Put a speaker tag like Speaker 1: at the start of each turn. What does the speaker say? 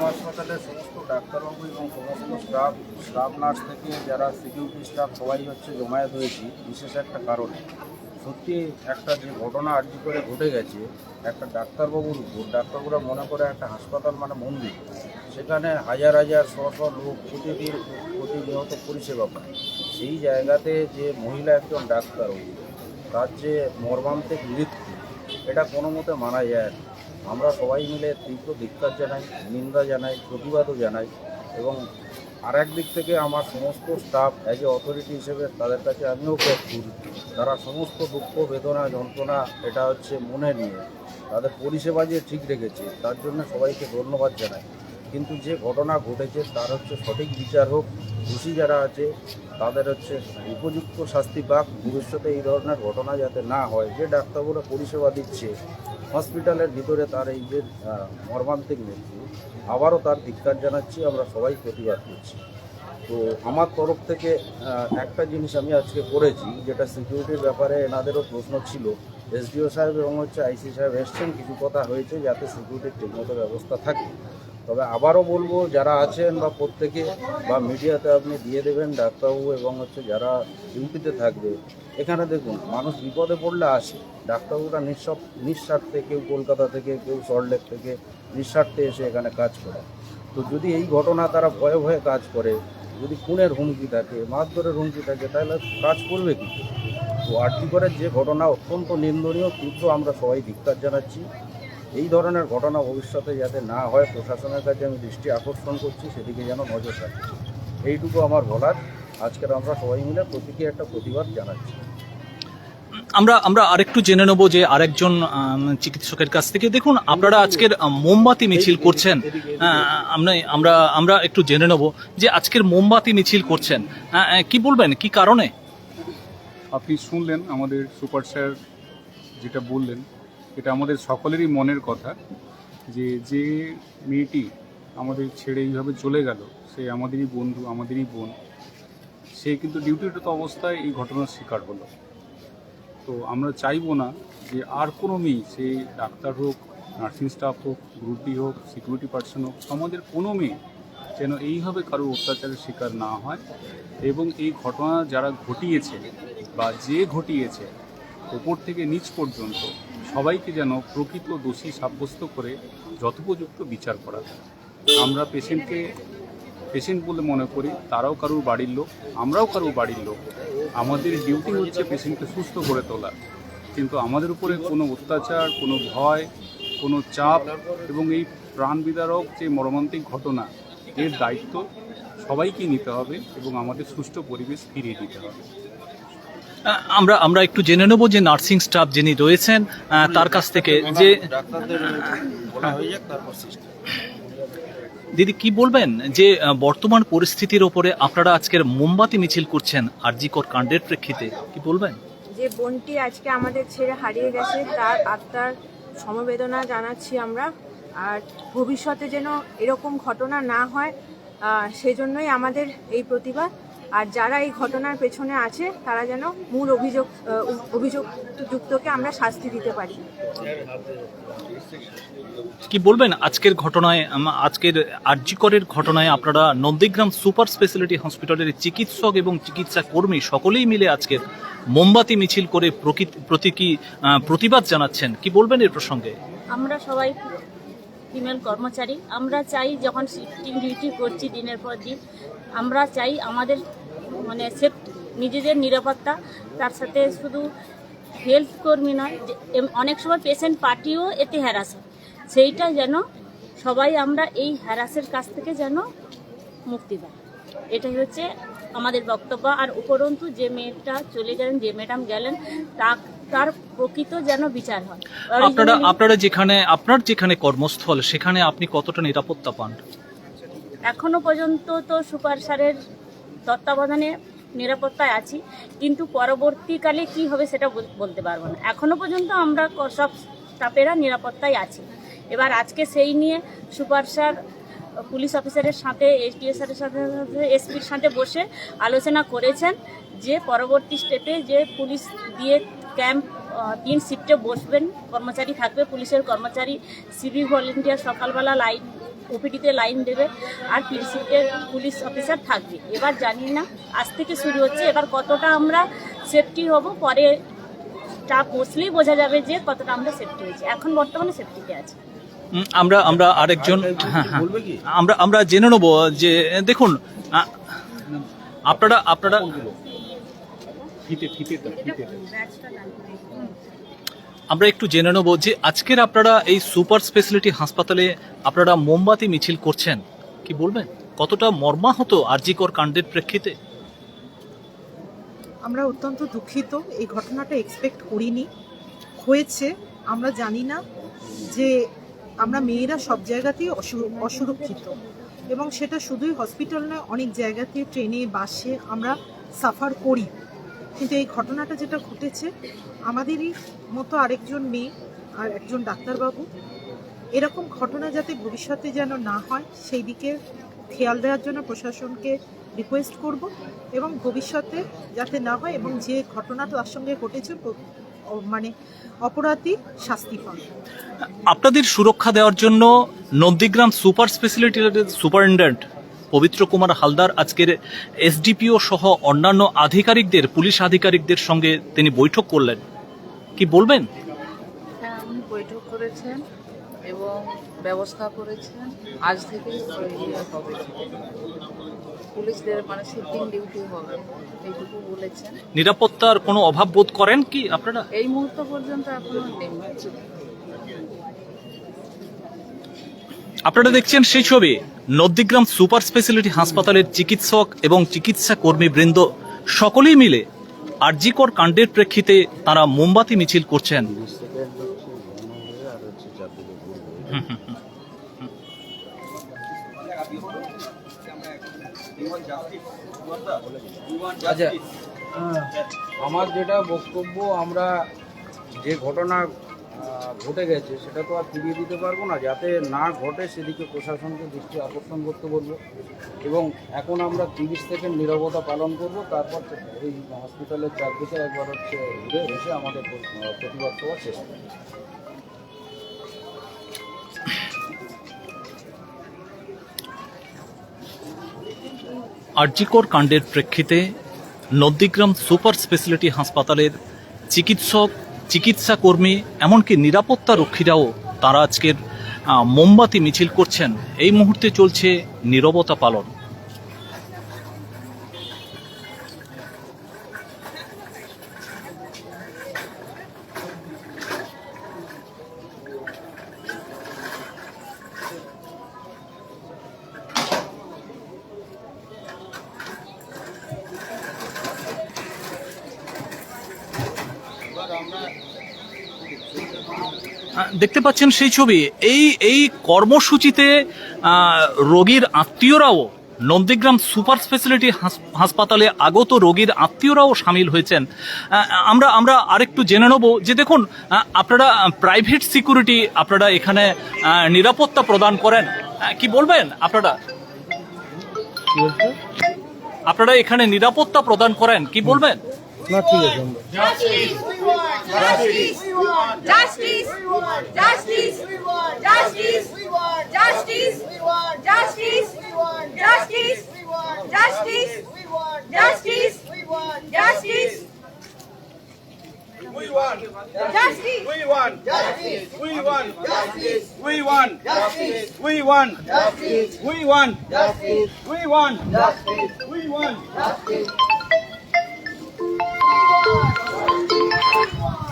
Speaker 1: হাসপাতালের সমস্ত ডাক্তারবাবু এবং সমস্ত স্টাফ স্টাফ নার্স থেকে যারা সিকিউরিটি স্টাফ সবাই হচ্ছে জমায়েত হয়েছি, বিশেষ একটা কারণে। সত্যি একটা যে ঘটনা আর্জি করে ঘটে গেছে, একটা ডাক্তারবাবুর উপর, ডাক্তারবাবুরা মনে করে একটা হাসপাতাল মানে মন্দির। সেখানে হাজার হাজার, শ শ লোক প্রতিদিন, প্রতিনিয়ত পরিষেবা পায়। সেই জায়গাতে যে মহিলা একজন ডাক্তারবাবু তার যে মর্মান্তিক মৃত্যু, এটা কোনো মতে মানা যায় না। আমরা সবাই মিলে তীব্র ধিক্কার জানাই, নিন্দা জানাই, প্রতিবাদও জানাই এবং আর এক দিক থেকে আমার সমস্ত স্টাফ অ্যাজ এ অথরিটি হিসেবে তাদের কাছে আমিও প্রস্তুত তারা সমস্ত দুঃখ, বেদনা, যন্ত্রণা এটা হচ্ছে মনে নিয়ে তাদের পরিষেবা যে ঠিক রেখেছে তার জন্য সবাইকে ধন্যবাদ জানাই। কিন্তু যে ঘটনা ঘটেছে তার হচ্ছে সঠিক বিচার হোক, দোষী যারা আছে তাদের হচ্ছে উপযুক্ত শাস্তি পাক। ভবিষ্যতে এই ধরনের ঘটনা যাতে না হয়, যে ডাক্তারবাবুরা পরিষেবা দিচ্ছে হসপিটালের ভিতরে তার এই যে মর্মান্তিক মৃত্যু, আবারও তার ধিক্কার জানাচ্ছি, আমরা সবাই প্রতিবাদ করছি। তো আমার তরফ থেকে একটা জিনিস আমি আজকে করেছি, যেটা সিকিউরিটির ব্যাপারে এনাদেরও প্রশ্ন ছিল। এসডিও সাহেব এবং হচ্ছে আইসি সাহেব এসছেন, কিছু কথা হয়েছে যাতে সিকিউরিটির ঠিকমতো ব্যবস্থা থাকে। তবে আবারও বলব, যারা আছেন বা প্রত্যেকে বা মিডিয়াতে আপনি দিয়ে দেবেন ডাক্তারবাবু এবং হচ্ছে যারা ডিউটিতে থাকবে, এখানে দেখুন, মানুষ বিপদে পড়লে আসে। ডাক্তারবাবুরা নিঃস্ব, নিঃস্বার্থে কেউ কলকাতা থেকে, কেউ সল্টলেক থেকে নিঃস্বার্থে এসে এখানে কাজ করে। তো যদি এই ঘটনা তারা ভয়ে ভয়ে কাজ করে, যদি খুনের হুমকি থাকে, মারধরের হুমকি থাকে, তাহলে কাজ করবে কি? তো আরটি করের যে ঘটনা অত্যন্ত নিন্দনীয়, তীব্র আমরা সবাই ধিক্কার জানাচ্ছি। এই ধরনের ঘটনা ভবিষ্যতে যাতে না হয় প্রশাসনের কাছে আমি দৃষ্টি আকর্ষণ করছি সেদিকে যেন নজর রাখে। এইটুকু আমার বলার। আজকের আমরা সবাই মিলে প্রতীকে একটা প্রতিবাদ জানাচ্ছি।
Speaker 2: আমরা আমরা আরেকটু জেনে নেব যে আরেকজন চিকিৎসকের কাছ থেকে। দেখুন আপনারা আজকের মোমবাতি মিছিল করছেন। আহ, আমরা আমরা আমরা একটু জেনে নেব যে আজকের মোমবাতি মিছিল করছেন। আহ, কি বলবেন? কি কারণে?
Speaker 3: আপনি শুনলেন আমাদের সুপার স্যার যেটা বললেন এটা আমাদের সকলেরই মনের কথা যে যে মেয়েটি আমাদের ছেড়ে এইভাবে চলে গেল, সে আমাদেরই বন্ধু, আমাদেরই বোন, সে কিন্তু ডিউটিরত অবস্থায় এই ঘটনার শিকার হলো। তো আমরা চাইব না যে আর কোনো মেয়ে, সে ডাক্তার হোক, নার্সিং স্টাফ হোক, গ্রুপ হোক, সিকিউরিটি পার্সন হোক, সমাজের কোনো মেয়ে যেন এইভাবে কারও অত্যাচারের শিকার না হয় এবং এই ঘটনা যারা ঘটিয়েছে বা যে ঘটিয়েছে, ওপর থেকে নিচ পর্যন্ত সবাইকে যেন প্রকৃত দোষী সাব্যস্ত করে যথোপযুক্ত বিচার করা আমরা পেশেন্টকে, পেশেন্ট বলে মনে করি, তারাও কারোর বাড়ির লোক, আমরাও কারোর বাড়ির লোক। আমাদের ডিউটি হচ্ছে পেশেন্টকে সুস্থ করে তোলা কিন্তু আমাদের উপরে কোনো অত্যাচার, কোনো ভয়, কোনো চাপ এবং এই প্রাণ বিদারক যে মর্মান্তিক ঘটনা, এর দায়িত্ব সবাইকে নিতে হবে এবং আমাদের সুষ্ঠু পরিবেশ ফিরিয়ে দিতে হবে।
Speaker 2: আমরা আমরা একটু জেনে নেব যে নার্সিং স্টাফ যিনি রয়েছেন তার কাছ থেকে যে দিদি, কি বলবেন যে বর্তমান পরিস্থিতির ওপরে আপনারা আজকের মোমবাতি মিছিল করছেন আরজিকর কাণ্ডের প্রেক্ষিতে, কি বলবেন?
Speaker 4: যে বোনটি আজকে আমাদের ছেড়ে হারিয়ে গেছে, তার আত্মার সমবেদনা জানাচ্ছি আমরা। আর ভবিষ্যতে যেন এরকম ঘটনা না হয় সেজন্যই আমাদের এই প্রতিবাদ। আর যারা এই ঘটনার পেছনে আছে তারা যেন মূল অভিযোগ আহ, অভিযুক্তকে আমরা শাস্তি দিতে পারি।
Speaker 2: কি বলবেন? আজকের ঘটনায় আজকের আরজিকরের ঘটনায় আপনারা নন্দীগ্রাম সুপার স্পেশালিটি হসপিটালের চিকিৎসক এবং চিকিৎসা কর্মী সকলেই মিলে আজকের মোমবাতি মিছিল করে প্রকৃত- প্রতীকী প্রতিবাদ জানাচ্ছেন। কি বলবেন এর প্রসঙ্গে?
Speaker 5: আমরা সবাই ফিমেল কর্মচারী। আমরা চাই যখন শিফটিং ডিউটি করছি দিনের পর দিন আমরা চাই আমাদের মানে সেফ নিজেদের নিরাপত্তা তার সাথে শুধু হেলথ কর্মী নয় অনেক সময় পেশেন্ট পার্টিও এতে হ্যারাস হয়। সেইটা যেন সবাই আমরা এই হ্যারাসের কাছ থেকে যেন মুক্তি পাই। এটাই হচ্ছে আমাদের বক্তব্য। আর উপরন্তু যে মেয়েটা চলে গেলেন যে ম্যাডাম গেলেন তা তার প্রকৃত যেন বিচার হয়।
Speaker 2: আপনারা আপনারা যেখানে আপনার যেখানে কর্মস্থল সেখানে আপনি কতটা নিরাপত্তা পান?
Speaker 5: এখনও পর্যন্ত তো সুপার স্যারের তত্ত্বাবধানে নিরাপত্তায় আছি, কিন্তু পরবর্তীকালে কি হবে সেটা বলতে পারব না। এখনও পর্যন্ত আমরা সব স্টাফেরা নিরাপত্তায় আছি। এবার আজকে সেই নিয়ে সুপার স্যার, পুলিশ অফিসারের সাথে এসডিও স্যারের সাথে এসপির সাথে বসে আলোচনা করেছেন যে পরবর্তী স্টেপে যে পুলিশ দিয়ে ক্যাম্প তিন শিফটে বসবেন, কর্মচারী থাকবে, পুলিশের কর্মচারী সিভিক ভলেন্টিয়ার সকালবেলা লাইট ওপিডিতে লাইন দেবে আর পিসিতে পুলিশ অফিসার থাকবে। এবার জানি না আজ থেকে শুরু হচ্ছে এবার কতটা আমরা সেফটি হব পরে স্টাফ বসলেই বোঝা যাবে যে কতটা আমরা সেফটি হয়েছি। এখন বর্তমানে সেফটিতে আছি।
Speaker 2: আমরা আমরা আরেকজন হ্যাঁ হ্যাঁ। আমরা আমরা জেনে নেব যে দেখুন আপনারা আপনারা
Speaker 3: ফিতে ফিতে ফিতে।
Speaker 2: আমরা একটু জেনে নেব যে আজকের আপনারা এই সুপার স্পেশালিটি হাসপাতালে আপনারা মোমবাতি মিছিল করছেন। কি বলবেন? কতটা মর্মাহত আরজিকর কাণ্ডের প্রেক্ষিতে?
Speaker 6: আমরা অত্যন্ত দুঃখিত। এই ঘটনাটা এক্সপেক্ট করিনি। হয়েছে। আমরা জানি না যে আমরা মেয়েরা সব জায়গাতেই অসু- অসুরক্ষিত। এবং সেটা শুধুই হসপিটাল নয়, অনেক জায়গাতে ট্রেনে বাসে আমরা সাফার করি। কিন্তু এই ঘটনাটা যেটা ঘটেছে, আমাদেরই মতো আরেকজন মেয়ে আর একজন ডাক্তারবাবু, এরকম ঘটনা যাতে ভবিষ্যতে যেন না হয়, সেই দিকে খেয়াল দেওয়ার জন্য প্রশাসনকে রিকোয়েস্ট করব এবং ভবিষ্যতে যাতে না হয় এবং যে ঘটনা তার সঙ্গে ঘটেছে মানে অপরাধী শাস্তি পান
Speaker 2: আপনাদের সুরক্ষা দেওয়ার জন্য নন্দীগ্রাম সুপার স্পেশালিটি সুপারিনটেন্ডেন্ট পবিত্র কুমার হালদার আজকের এসডিপিও সহ অন্যান্য আধিকারিকদের পুলিশ আধিকারিকদের সঙ্গে তিনি বৈঠক করলেন। কি বলবেন?
Speaker 7: হ্যাঁ উনি বৈঠক করেছেন এবং ব্যবস্থা করেছেন। আজ হবে। পুলিশদের মানে শিফটিং ডিউটি হবে এইটুকু বলেছেন।
Speaker 2: নিরাপত্তার কোনো অভাব বোধ করেন কি আপনারা?
Speaker 7: এই মুহূর্ত পর্যন্ত এখনও নেই।
Speaker 2: আপনারা দেখছেন সেই ছবি। নন্দীগ্রাম সুপার স্পেশালিটি হাসপাতালের চিকিৎসক এবং চিকিৎসা কর্মী বৃন্দ সকলেই মিলে আরজিকর কাণ্ডের প্রেক্ষিতে তারা মোমবাতি মিছিল করছেন।
Speaker 1: আচ্ছা আমার যেটা বক্তব্য, আমরা যে ঘটনা ঘটে গেছে, সেটা তো আর ফিরিয়ে দিতে পারব না, যাতে না ঘটে সেদিকে প্রশাসনকে দৃষ্টি আকর্ষণ করতে বলব এবং এখন আমরা তিরিশ সেকেন্ড নীরবতা পালন করব, তারপর এই হসপিটালের চারদিকে একবার হচ্ছে ঘুরে এসে আমাদের প্রতিবাদ করার চেষ্টা।
Speaker 2: আরজিকর কাণ্ডের প্রেক্ষিতে নন্দীগ্রাম সুপার স্পেশালিটি হাসপাতালের চিকিৎসক চিকিৎসা কর্মী এমনকি নিরাপত্তা রক্ষীরাও তারা আজকের মোমবাতি মিছিল করছেন। এই মুহূর্তে চলছে নিরবতা পালন। দেখতে পাচ্ছেন সেই ছবি। এই এই কর্মসূচিতে রোগীর আত্মীয়রাও নন্দীগ্রাম সুপার স্পেশালিটি হাস- হাসপাতালে আগত রোগীর আত্মীয়রাও সামিল হয়েছেন। আমরা আমরা আরেকটু জেনে নেব যে দেখুন আপনারা প্রাইভেট সিকিউরিটি আপনারা এখানে নিরাপত্তা প্রদান করেন। কি বলবেন আপনারা? আপনারা এখানে নিরাপত্তা প্রদান করেন। কি বলবেন?
Speaker 8: Justice! We want justice! We want justice! We want justice! We want justice! We want justice! We want justice! We want justice! We want justice! We want justice! We want justice!
Speaker 9: We want
Speaker 8: Justice!
Speaker 9: We want justice. We want justice. We want justice. We want justice. We want justice. We want justice. We want justice. one.